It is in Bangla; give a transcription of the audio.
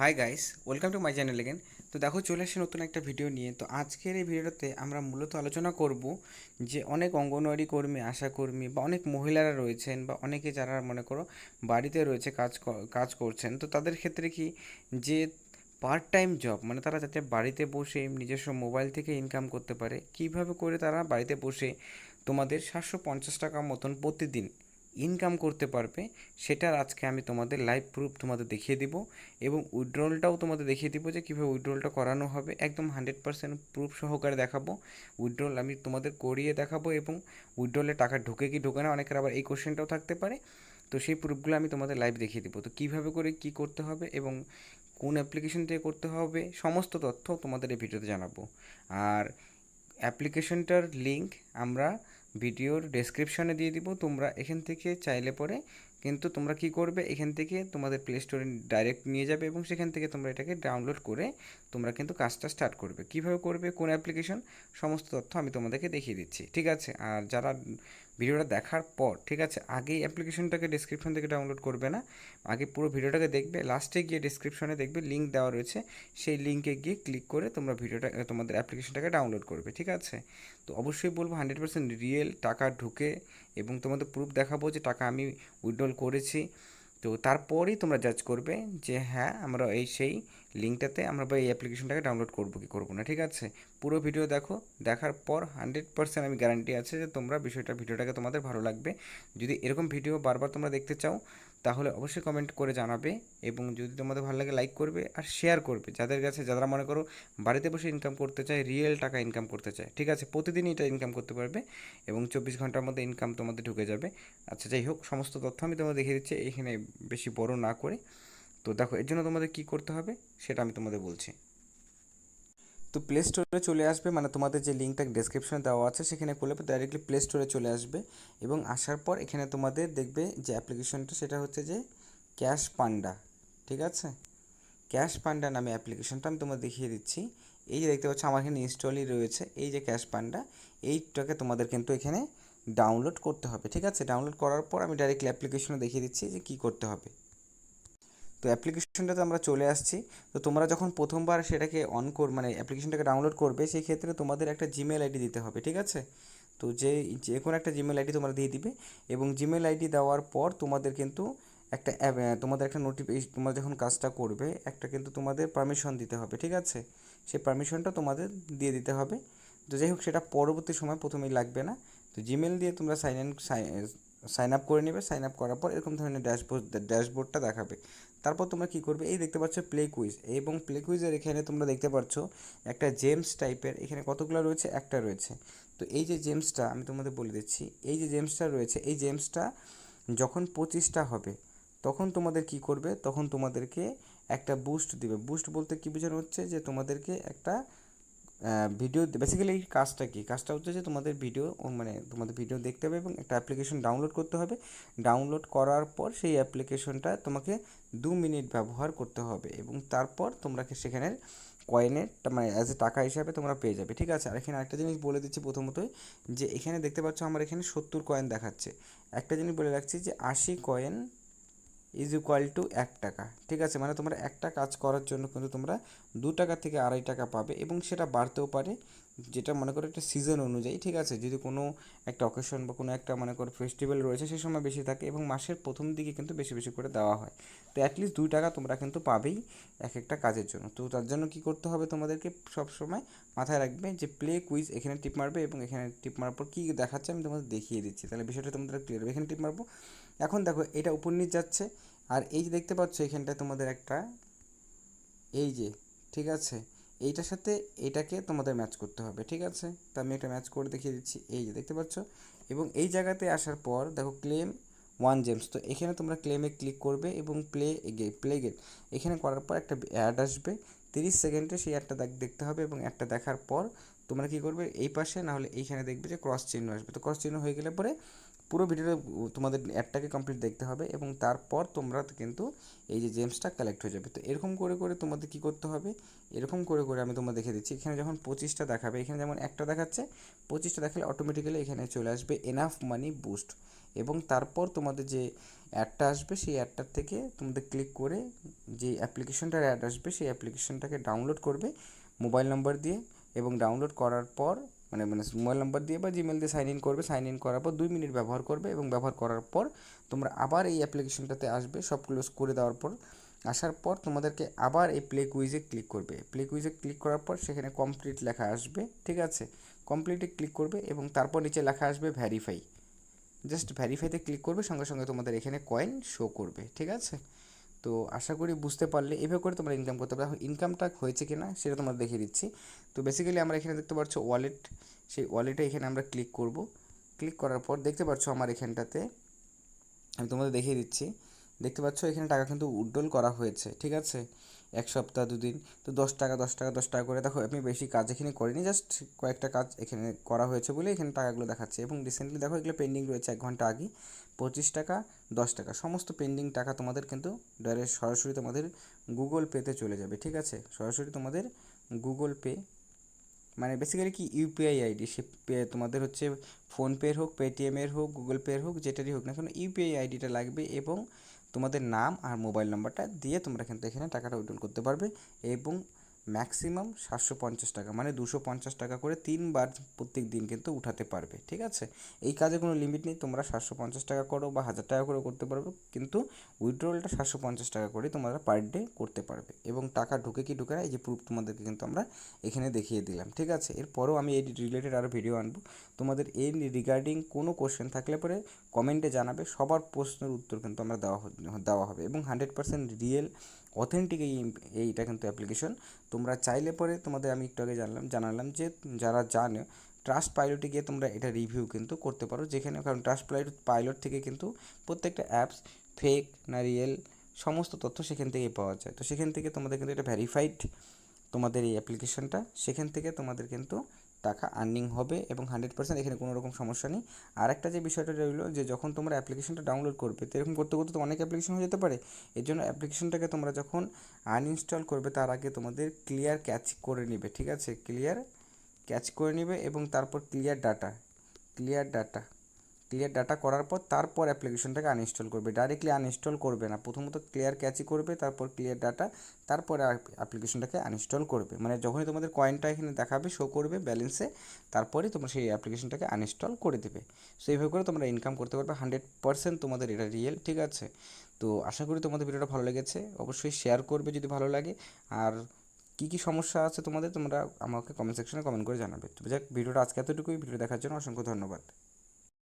Hi guys welcome to my channel again তো দেখো, চলে এসে নতুন একটা ভিডিও নিয়ে। তো আজকের এই ভিডিওটাতে আমরা মূলত আলোচনা করব যে অনেক অঙ্গনওয়াড়ি কর্মী আশাকর্মী বা অনেক মহিলারা রয়েছেন বা অনেকে যারা মনে করো বাড়িতে রয়েছে, কাজ কাজ করছেন। তো তাদের ক্ষেত্রে কি যে পার্ট টাইম জব মানে তারা যাতে বাড়িতে বসে নিজস্ব মোবাইল থেকে ইনকাম করতে পারে, কীভাবে করে তারা বাড়িতে বসে তোমাদের সাতশো পঞ্চাশ টাকা মতন প্রতিদিন ইনকাম করতে পারবে, সেটার আজকে আমি তোমাদের লাইভ প্রুফ তোমাদের দেখিয়ে দিব এবং উইথড্রলটাও তোমাদের দেখিয়ে দিব যে কীভাবে উইথড্রলটা করানো হবে। একদম হান্ড্রেড পার্সেন্ট প্রুফ সহকারে দেখাবো। উইথড্রল আমি তোমাদের করিয়ে দেখাবো এবং উইথড্রলে টাকা ঢোকে কি ঢোকে না, অনেকের আবার এই কোশ্চেনটাও থাকতে পারে। তো সেই প্রুফগুলো আমি তোমাদের লাইভ দেখিয়ে দিব। তো কীভাবে করে কি করতে হবে এবং কোন অ্যাপ্লিকেশন থেকে করতে হবে, সমস্ত তথ্য তোমাদের এই ভিডিওতে জানাব। আর অ্যাপ্লিকেশনটার লিংক আমরা ভিডিওর ডেসক্রিপশনে দিয়ে দিব, তোমরা এখান থেকে চাইলে পরে কিন্তু তোমরা কি করবে, এখান থেকে তোমাদের প্লে স্টোরে ডাইরেক্ট নিয়ে যাবে এবং সেখান থেকে তোমরা এটাকে ডাউনলোড করে তোমরা কিন্তু কাজটা স্টার্ট করবে। কীভাবে করবে, কোন অ্যাপ্লিকেশন সমস্ত তথ্য আমি তোমাদেরকে দেখিয়ে দিচ্ছি, ঠিক আছে? আর যারা ভিডিওটা দেখার পর, ঠিক আছে, আগেই অ্যাপ্লিকেশনটাকে ডেসক্রিপশন থেকে ডাউনলোড করবে না, আগে পুরো ভিডিওটাকে দেখবে লাস্টে গিয়ে ডেসক্রিপশনে দেখবে লিঙ্ক দেওয়া রয়েছে, সেই লিঙ্কে গিয়ে ক্লিক করে তোমরা ভিডিওটা তোমাদের অ্যাপ্লিকেশনটাকে ডাউনলোড করবে, ঠিক আছে? তো অবশ্যই বলব হান্ড্রেড পার্সেন্ট রিয়েল টাকা ঢুকে এবং তোমাদের প্রুফ দেখাবো যে টাকা আমি উইথড্রল করেছি। তো তারপরেই তোমরা জাজ করবে যে হ্যাঁ আমরা এই সেই লিঙ্কটাতে আমরা বা এই অ্যাপ্লিকেশনটাকে ডাউনলোড করব, কি করব না, ঠিক আছে? পুরো ভিডিও দেখো, দেখার পর হান্ড্রেড পার্সেন্ট আমি গ্যারান্টি আছে যে তোমরা বিষয়টা, ভিডিওটাকে তোমাদের ভালো লাগবে। যদি এরকম ভিডিও বারবার তোমরা দেখতে চাও, তাহলে অবশ্যই কমেন্ট করে জানাবে এবং যদি তোমাদের ভালো লাগে লাইক করবে আর শেয়ার করবে। যাদের কাছে, যারা মনে করো বাড়িতে বসে ইনকাম করতে চায় রিয়েল টাকা ইনকাম করতে চায়, ঠিক আছে? প্রতিদিনই এটা ইনকাম করতে পারবে এবং চব্বিশ ঘণ্টার মধ্যে ইনকাম তোমাদের ঢুকে যাবে। আচ্ছা যাই হোক, সমস্ত তথ্য আমি তোমাদের দেখিয়ে দিচ্ছি, এখানে বেশি বড় না করে। তো দেখো, এর জন্য তোমাদের কী করতে হবে সেটা আমি তোমাদের বলছি। তো প্লে স্টোরে চলে আসবে মানে তোমাদের যে লিঙ্কটা ডেসক্রিপশনে দেওয়া আছে, সেখানে করলে ডাইরেক্টলি প্লে স্টোরে চলে আসবে এবং আসার পর এখানে তোমাদের দেখবে যে অ্যাপ্লিকেশনটা সেটা হচ্ছে যে ক্যাশ পান্ডা ঠিক আছে? ক্যাশ পান্ডা নামে অ্যাপ্লিকেশনটা আমি তোমাদের দেখিয়ে দিচ্ছি। এই যে দেখতে পাচ্ছ, আমার এখানে ইনস্টলই রয়েছে এই যে ক্যাশ পান্ডা এইটাকে তোমাদের কিন্তু এখানে ডাউনলোড করতে হবে, ঠিক আছে? ডাউনলোড করার পর আমি ডাইরেক্টলি অ্যাপ্লিকেশনে দেখিয়ে দিচ্ছি যে কী করতে হবে। তো অ্যাপ্লিকেশনটাতে আমরা চলে আসছি। তো তোমরা যখন প্রথমবার সেটাকে অন কর মানে অ্যাপ্লিকেশনটাকে ডাউনলোড করবে, সেই ক্ষেত্রে তোমাদের একটা জিমেল আইডি দিতে হবে, ঠিক আছে? তো যে যে কোনো একটা জিমেল আইডি তোমরা দিয়ে দিবে এবং জিমেল আইডি দেওয়ার পর তোমাদের কিন্তু একটা তোমাদের একটা নোটিফিকেশন তোমরা যখন কাজটা করবে, একটা কিন্তু তোমাদের পারমিশন দিতে হবে, ঠিক আছে? সেই পারমিশনটা তোমাদের দিয়ে দিতে হবে। তো যাই হোক, সেটা পরবর্তী সময় প্রথমেই লাগবে না। তো জিমেল দিয়ে তোমরা সাইন ইন সাইন আপ করে নেবে সাইন আপ করার পর এরকম ধরনের ড্যাশবোর্ড ড্যাশবোর্ডটা দেখাবে। তারপর তোমরা কী করবে? এই দেখতে পাচ্ছ প্লে কুইজ এবং প্লে কুইজের এখানে তোমরা দেখতে পাচ্ছ একটা জেমস টাইপের এখানে কতগুলো রয়েছে? একটা রয়েছে। তো এই যে জেমসটা আমি তোমাদের বলে দিচ্ছি, এই যে জেমসটা রয়েছে, এই জেমসটা যখন পঁচিশটা হবে, তখন তোমাদের কি করবে? তখন তোমাদেরকে একটা বুস্ট দিবে। বুস্ট বলতে কী বোঝানো হচ্ছে? যে তোমাদেরকে একটা ভিডিও বেসিক্যালি এই কাজটা কি? কাজটা হচ্ছে যে তোমাদের ভিডিও মানে তোমাদের ভিডিও দেখতে হবে এবং একটা অ্যাপ্লিকেশন ডাউনলোড করতে হবে। ডাউনলোড করার পর সেই অ্যাপ্লিকেশনটা তোমাকে দু মিনিট ব্যবহার করতে হবে এবং তারপর তোমরা সেখানে কয়েনের মানে অ্যাজ এ টাকা হিসাবে তোমরা পেয়ে যাবে, ঠিক আছে? আর এখানে একটা জিনিস বলে দিচ্ছি প্রথমতই যে এখানে দেখতে পাচ্ছ আমার এখানে সত্তর কয়েন দেখাচ্ছে। একটা জিনিস বলে রাখছি যে আশি কয়েন ইজ ইকুয়াল টু এক টাকা। ঠিক আছে? মানে তোমরা একটা কাজ করার জন্য কিন্তু তোমরা দু টাকা থেকে আড়াই টাকা পাবে এবং সেটা বাড়তেও পারে, যেটা মনে করো একটা সিজন অনুযায়ী। ঠিক আছে? যদি কোনো একটা অকেশন বা কোনো একটা মনে করো ফেস্টিভ্যাল রয়েছে সেই সময় বেশি থাকে এবং মাসের প্রথম দিকে কিন্তু বেশি বেশি করে দেওয়া হয়। তো অ্যাটলিস্ট দুই টাকা তোমরা কিন্তু পাবেই এক একটা কাজের জন্য। তো তার জন্য কী করতে হবে তোমাদেরকে? সব সময় মাথায় রাখবে যে প্লে কুইজ এখানে টিপ মারবে এবং এখানে টিপ মারার পর কী দেখাচ্ছে আমি তোমাদের দেখিয়ে দিচ্ছি। তাহলে বিষয়টা তোমাদের ক্লিয়ার এখানে টিপ মারবো। এখন দেখো, এটা উপর নিচ যাচ্ছে, আর এই যে দেখতে পাচ্ছ এখানটায় তোমাদের একটা, এই যে, ঠিক আছে? এইটার সাথে এটাকে তোমাদের ম্যাচ করতে হবে, ঠিক আছে? তো আমি এটা ম্যাচ করে দেখিয়ে দিচ্ছি, এই যে দেখতে পাচ্ছ? এবং এই জায়গাতে আসার পর দেখো ক্লেম ওয়ান জেমস তো এখানে তোমরা ক্লেমে ক্লিক করবে এবং প্লে গে প্লে গেট এখানে করার পর একটা অ্যাড আসবে, তিরিশ সেকেন্ডে সেই অ্যাডটা দেখতে হবে এবং অ্যাডটা দেখার পর তোমরা কী করবে? এই পাশে, নাহলে এইখানে দেখবে যে ক্রস চিহ্ন আসবে। তো ক্রস চিহ্ন হয়ে গেলে পরে পুরো ভিডিওটা তোমাদের অ্যাডটাকে কমপ্লিট দেখতে হবে এবং তারপর তোমরা কিন্তু এই যে জেমসটা কালেক্ট হয়ে যাবে। তো এরকম করে করে তোমাদের কী করতে হবে? এরকম করে করে আমি তোমাদের দেখে দিচ্ছি। এখানে যখন পঁচিশটা দেখাবে, এখানে যেমন একটা দেখাচ্ছে, পঁচিশটা দেখালে অটোমেটিক্যালি এখানে চলে আসবে এনাফ মানি বুস্ট এবং তারপর তোমাদের যে অ্যাডটা আসবে, সেই অ্যাডটার থেকে তোমাদের ক্লিক করে যে অ্যাপ্লিকেশনটার অ্যাড আসবে, সেই অ্যাপ্লিকেশনটাকে ডাউনলোড করবে মোবাইল নম্বর দিয়ে এবং ডাউনলোড করার পর মানে মানে মোবাইল নাম্বার দিয়ে বা জিমেল দিয়ে সাইন ইন করবে সাইন ইন করার পর দুই মিনিট ব্যবহার করবে এবং ব্যবহার করার পর তোমরা আবার এই অ্যাপ্লিকেশনটাতে আসবে সব ক্লোজ করে দেওয়ার পর। আসার পর তোমাদেরকে আবার এই প্লে কুইজে ক্লিক করবে। প্লে কুইজে ক্লিক করার পর সেখানে কমপ্লিট লেখা আসবে, ঠিক আছে? কমপ্লিটে ক্লিক করবে এবং তারপর নিচে লেখা আসবে ভ্যারিফাই জাস্ট ভ্যারিফাইতে ক্লিক করবে, সঙ্গে সঙ্গে তোমাদের এখানে কয়েন শো করবে, ঠিক আছে? তো আশা করি বুঝতে পারলে এভাবে করে তোমরা ইনকাম করতে পারো। ইনকামটা হয়েছে কিনা সেটা তোমরা দেখিয়ে দিচ্ছি। তো বেসিক্যালি আমরা এখানে দেখতে পাচ্ছ ওয়ালেট সেই ওয়ালেটে এখানে আমরা ক্লিক করব। ক্লিক করার পর দেখতে পাচ্ছ আমার এখানটাতে, আমি তোমাদের দেখিয়ে দিচ্ছি। দেখতে পাচ্ছ এখানে টাকা কিন্তু উড্ডল করা হয়েছে, ঠিক আছে? এক সপ্তাহ, দুদিন, তো দশ টাকা দশ টাকা দশ টাকা করে। দেখো, আমি বেশি কাজ এখানে করিনি জাস্ট কয়েকটা কাজ এখানে করা হয়েছে বলে এখানে টাকাগুলো দেখাচ্ছে। এবং রিসেন্টলি দেখো, এগুলো পেন্ডিং রয়েছে এক ঘণ্টা আগে পঁচিশ টাকা, দশ টাকা, সমস্ত পেন্ডিং টাকা তোমাদের কিন্তু ডাইরেক্ট সরাসরি তোমাদের গুগল পেতে চলে যাবে, ঠিক আছে? সরাসরি তোমাদের গুগল পে মানে বেসিক্যালি কি ইউপিআই আইডি সে পে, তোমাদের হচ্ছে ফোনপের হোক পেটিএমের হোক গুগল পের হোক, যেটারই হোক না কেন ইউপিআই আইডিটা লাগবে এবং তোমাদের নাম আর মোবাইল নাম্বারটা দিয়ে তোমরা কিন্তু এখানে টাকাটা উইড্রল করতে পারবে এবং ম্যাক্সিমাম সাতশো পঞ্চাশ টাকা মানে দুশো পঞ্চাশ টাকা করে তিনবার প্রত্যেক দিন কিন্তু উঠাতে পারবে, ঠিক আছে? এই কাজে কোনো লিমিট নেই, তোমরা সাতশো পঞ্চাশ টাকা করো বা হাজার টাকা করে করতে পারবে, কিন্তু উইথড্রলটা সাতশো পঞ্চাশ টাকা করে তোমরা পার ডে করতে পারবে, এবং টাকা ঢুকে কি ঢুকে না, এই যে প্রুফ তোমাদেরকে কিন্তু আমরা এখানে দেখিয়ে দিলাম, ঠিক আছে? এরপরেও আমি এই রিলেটেড আরও ভিডিও আনব, তোমাদের এই রিগার্ডিং কোনো কোশ্চেন থাকলে পরে কমেন্টে জানাবে, সবার প্রশ্নের উত্তর কিন্তু আমরা দেওয়া দেওয়া হবে, এবং হান্ড্রেড পার্সেন্ট রিয়েল অথেন্টিক এই এইটা কিন্তু অ্যাপ্লিকেশন তোমরা চাইলে পরে তোমাদের আমি একটু আগে জানলাম, জানালাম যে যারা জানে ট্রাস্ট পাইলটে গিয়ে তোমরা এটা রিভিউ কিন্তু করতে পারো। যেখানে কারণ ট্রাস্ট পাইলট পাইলট থেকে কিন্তু প্রত্যেকটা অ্যাপস ফেক না রিয়েল সমস্ত তথ্য সেখান থেকেই পাওয়া যায়। তো সেখান থেকে তোমাদের কিন্তু এটা ভ্যারিফাইড তোমাদের এই অ্যাপ্লিকেশনটা সেখান থেকে তোমাদের কিন্তু টাকা আর্নিং হবে এবং হান্ড্রেড পার্সেন্ট এখানে কোনো রকম সমস্যা নেই। আর একটা যে বিষয়টা রইল যে যখন তোমরা অ্যাপ্লিকেশনটা ডাউনলোড করবে, তো এরকম করতে করতে তো অনেক অ্যাপ্লিকেশন হয়ে যেতে পারে। এর জন্য অ্যাপ্লিকেশনটাকে তোমরা যখন আনইনস্টল করবে, তার আগে তোমাদের ক্লিয়ার ক্যাচ করে নেবে, ঠিক আছে? ক্লিয়ার ক্যাচ করে নেবে এবং তারপর clear data clear data clear data করার পর তারপর অ্যাপ্লিকেশনটাকে আনইনস্টল করবে। ডাইরেক্টলি আনইনস্টল করবে না। প্রথমত ক্লিয়ার ক্যাচই করবে, তারপর ক্লিয়ার ডাটা তারপরে অ্যাপ্লিকেশনটাকে আনইনস্টল করবে। মানে যখনই তোমাদের কয়েনটা এখানে দেখাবে শো করবে ব্যালেন্সে তারপরে তোমরা সেই অ্যাপ্লিকেশনটাকে আনইনস্টল করে দেবে। সো এইভাবে করে তোমরা ইনকাম করতে পারবে হান্ড্রেড পার্সেন্ট তোমাদের এটা রিয়েল ঠিক আছে? তো আশা করি তোমাদের ভিডিওটা ভালো লেগেছে। অবশ্যই শেয়ার করবে যদি ভালো লাগে। আর কী কী সমস্যা আছে তোমাদের, তোমরা আমাকে কমেন্ট সেকশনে কমেন্ট করে জানাবে। তো যাক, ভিডিওটা আজকে এতটুকুই। ভিডিও দেখার জন্য অসংখ্য ধন্যবাদ।